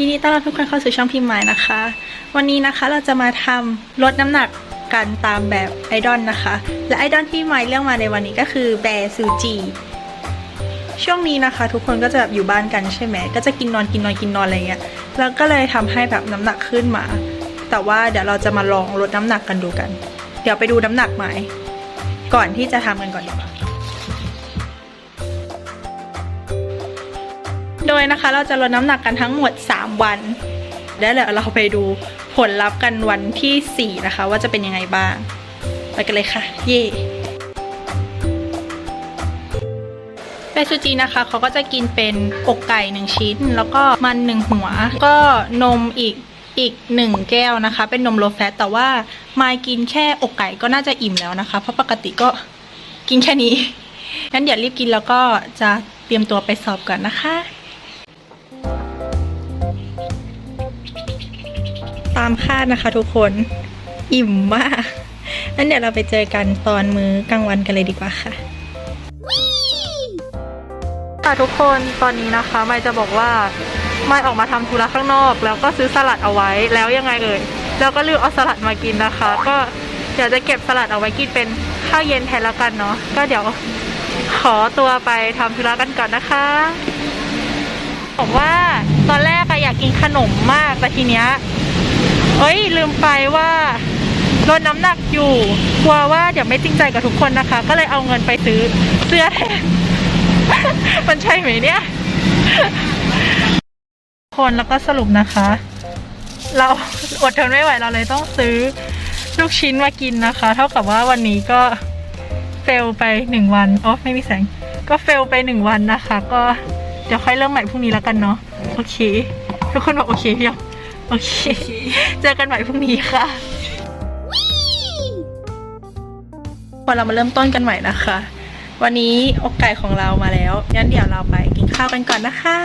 ยินดีต้อนรับทุกคนเข้าสู่ช่องพิมพ์ใหม่นะคะ วันนี้นะคะเราจะมาทำลดน้ำหนักกันตามแบบไอดอลนะคะ และไอดอลที่ใหม่เลือกมาในวันนี้ก็คือแบร์ซูจี ช่วงนี้นะคะ ทุกคนก็จะแบบอยู่บ้านกันใช่ไหมก็จะกินนอนกินนอนกินนอนอะไรเงี้ยแล้วก็เลยทำให้แบบน้ำหนักขึ้นมา แต่ว่าเดี๋ยวเราจะมาลองลดน้ำหนักกันดูกัน เดี๋ยวไปดูน้ำหนักใหมก่อนที่จะทำกันก่อนดีกว่า โดยนะคะเราจะลดน้ำหนักกันทั้งหมด 3 วัน แล้วเดี๋ยวเราไปดูผลลัพธ์กันวันที่ 4 นะคะ ว่าจะเป็นยังไงบ้าง ไปกันเลยค่ะ เย่เปซูจีนะคะเขาก็จะกินเป็นอกไก่หนึ่งชิ้น แล้วก็มันหนึ่งหัว ก็นมอีกอีกหนึ่งแก้วนะคะ เป็นนมโลแฟตแต่ว่ามายกินแค่อกไก่ก็น่าจะอิ่มแล้วนะคะ เพราะปกติก็กินแค่นี้งั้นเดี๋ยวรีบกินแล้วก็จะเตรียมตัวไปสอบก่อนนะคะ ตามคาดนะคะทุกคนอิ่มมากงั้นเดี๋ยวเราไปเจอกันตอนมื้อกลางวันกันเลยดีกว่าค่ะค่ะทุกคนตอนนี้นะคะไม่จะบอกว่าไม่ออกมาทำธุระข้างนอก แล้วก็ซื้อสลัดเอาไว้แล้วยังไงเอ่ยแล้วก็เลืมเอาสลัดมากินนะคะ ก็เดี๋ยวจะเก็บสลัดเอาไว้กินเป็นข้าวเย็นแทนล้วกันเนาะก็เดี๋ยวขอตัวไปทำธุระกันก่อนนะคะบอกว่าตอนแรกอะอยากกินขนมมากแต่ทีเนี้ย เอ้ยลืมไปว่าลดน้ำหนักอยู่ กลัวว่าเดี๋ยวไม่จริงใจกับทุกคนนะคะ ก็เลยเอาเงินไปซื้อเสื้อแทน มันใช่ไหมเนี่ย คนแล้วก็สรุปนะคะ เราอดทนไม่ไหวเราเลยต้องซื้อลูกชิ้นมากินนะคะ เท่ากับว่าวันนี้ก็เฟลไปหนึ่งวันอ๋อไม่มีแสง ก็เฟลไปหนึ่งวันนะคะ ก็เดี๋ยวค่อยเริ่มใหม่พรุ่งนี้แล้วกันเนาะโอเค ทุกคนบอกโอเคพี่ยง โอเค เจอกันใหม่พรุ่งนี้ค่ะวันเรามาเริ่มต้นกันใหม่นะคะ วันนี้อกไก่ของเรามาแล้ว งั้นเดี๋ยวเราไปกินข้าวกันก่อนนะคะ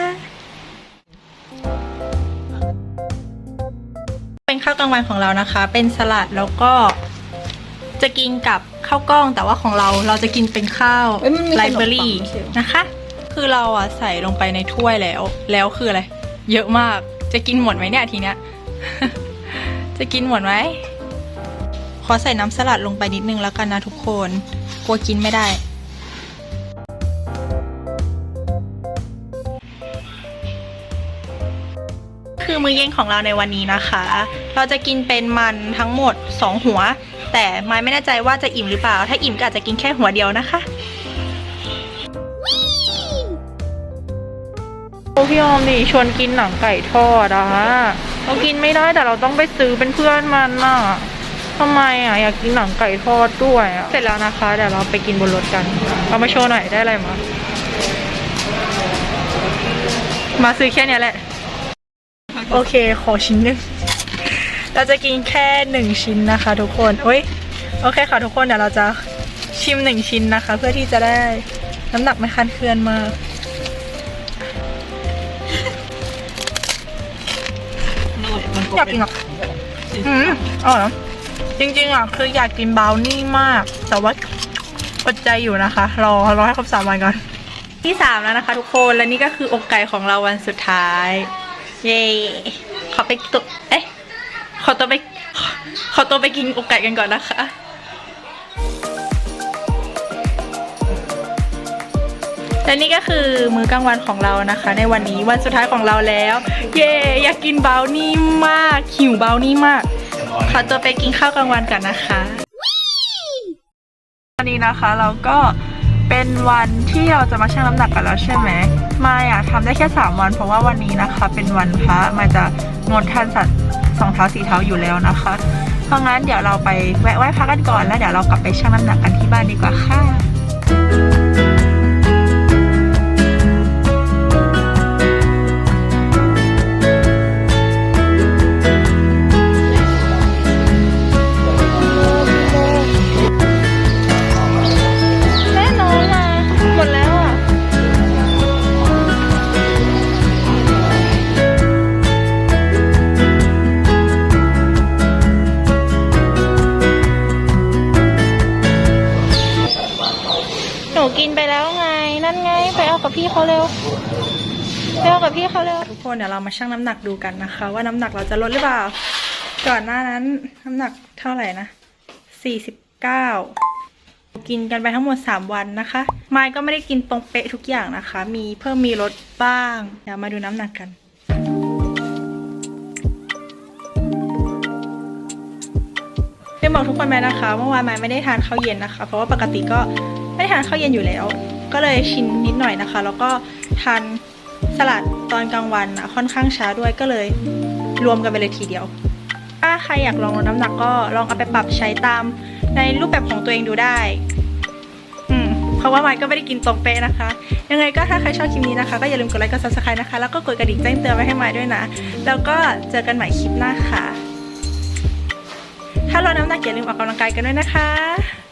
เป็นข้าวกลางวันของเรานะคะ เป็นสลัดแล้วก็จะกินกับข้าวกล้อง แต่ว่าของเราเราจะกินเป็นข้าวเอ้ยมันมีขนมไลปังเบอรี่ไม่ใช่เหรอนะคะ คือเราอะใส่ลงไปในถ้วยแล้ว แล้วคืออะไร เยอะมาก จะกินหมดไหมเนี่ยทีเนี้ย จะกินหมดไหม ขอใส่น้ำสลัดลงไปนิดนึงแล้วกันนะทุกคน กลัวกินไม่ได้ คือมื้อเย็นของเราในวันนี้นะคะ เราจะกินเป็นมันทั้งหมด 2 หัว แต่ไม้ไม่แน่ใจว่าจะอิ่มหรือเปล่า ถ้าอิ่มก็อาจจะกินแค่หัวเดียวนะคะ โอ้พี่ออมดิชวนกินหนังไก่ทอดอะเรากินไม่ได้แต่เราต้องไปซื้อเป็นเพื่อนมันน่ะทำไมอะอยากกินหนังไก่ทอดด้วยอะเสร็จแล้วนะคะเดี๋ยวเราไปกินบนรถกันเอามาโชว์หน่อยได้อะไรมามาซื้อแค่เนี้ยแหละ โอเคขอชิ้นหนึ่งเราจะกินแค่หนึ่งชิ้นนะคะ ทุกคนโอ้ยโอเคค่ะทุกคนเดี๋ยวเราจะชิมหนึ่งชิ้นนะคะ เพื่อที่จะได้น้ำหนักไม่คันเคลื่อนมาก อยากกินอะอืมอร่อยนะจริงๆอะคืออยากกินบราวนี่มาก แต่ว่าอดใจอยู่นะคะ รอรอให้ครบสามวันก่อน ที่สามแล้วนะคะ ทุกคนและนี่ก็คืออกไก่ของเราวันสุดท้าย เย้ขอไปตุเอ๊ะขอตัวไปขอขอตัวไปกินอกไก่กันก่อนนะคะ และนี่ก็คือมื้อกลางวันของเรานะคะ ในวันนี้วันสุดท้ายของเราแล้ว เย้อยากกินเบราวนี่มากหิวเบราวนี่มาก ขอตัวไปกินข้าวกลางวันกันนะคะ วันนี้นะคะเราก็เป็นวันที่เราจะมาชั่งน้ำหนักกันแล้วใช่ไหมมาอยากทำได้แค่ 3 วัน เพราะว่าวันนี้นะคะ เป็นวันพระมาจะงดทานสัตว์สองเท้าสี่เท้าอยู่แล้วนะคะ เพราะงั้นเดี๋ยวเราไปแวะไหว้พระกันก่อนแล้วเดี๋ยวเรากลับไปชั่งน้ำหนักกันที่บ้านดีกว่าค่ะ ไปแล้วไง ไปเอากับพี่เขาเร็วไปเร็วกับพี่เขาเร็วทุกคนเดี๋ยวเรามาชั่งน้ำหนักดูกันนะคะ ว่าน้ำหนักเราจะลดหรือเปล่า ก่อนหน้านั้นน้ำหนักเท่าไหร่นะสี่สิบเก้ากินกันไปทั้งหมดสามวันนะคะ ไมายก็ไม่ได้กินตรงเป๊ะทุกอย่างนะคะ มีเพิ่มมีลดบ้าง เดี๋ยวมาดูน้ำหนักกันได้บอกทุกคนไหมนะคะ เมื่อวานไมายไม่ได้ทานข้าวเย็นนะคะ เพราะว่าปกติก็ไม่ได้ทานข้าวเย็นอยู่แล้ว ก็เลยชินนิดหน่อยนะคะ แล้วก็ทานสลัดตอนกลางวันนะค่อนข้างช้าด้วยก็เลยรวมกันไปเลยทีเดียว ถ้าใครอยากลองลดน้ำหนักก็ลองเอาไปปรับใช้ตามในรูปแบบของตัวเองดูได้ อืม เพราะว่าไมค์ก็ไม่ได้กินตรงเป๊ะนะคะ ยังไงก็ถ้าใครชอบคลิปนี้นะคะ ก็อย่าลืมกดไลค์กด subscribe นะคะ แล้วก็กดกระดิ่งแจ้งเตือนไว้ให้ไมค์ด้วยนะ แล้วก็เจอกันใหม่คลิปหน้าค่ะ ถ้าลดน้ำหนักอย่าลืมออกกำลังกายกันด้วยนะคะ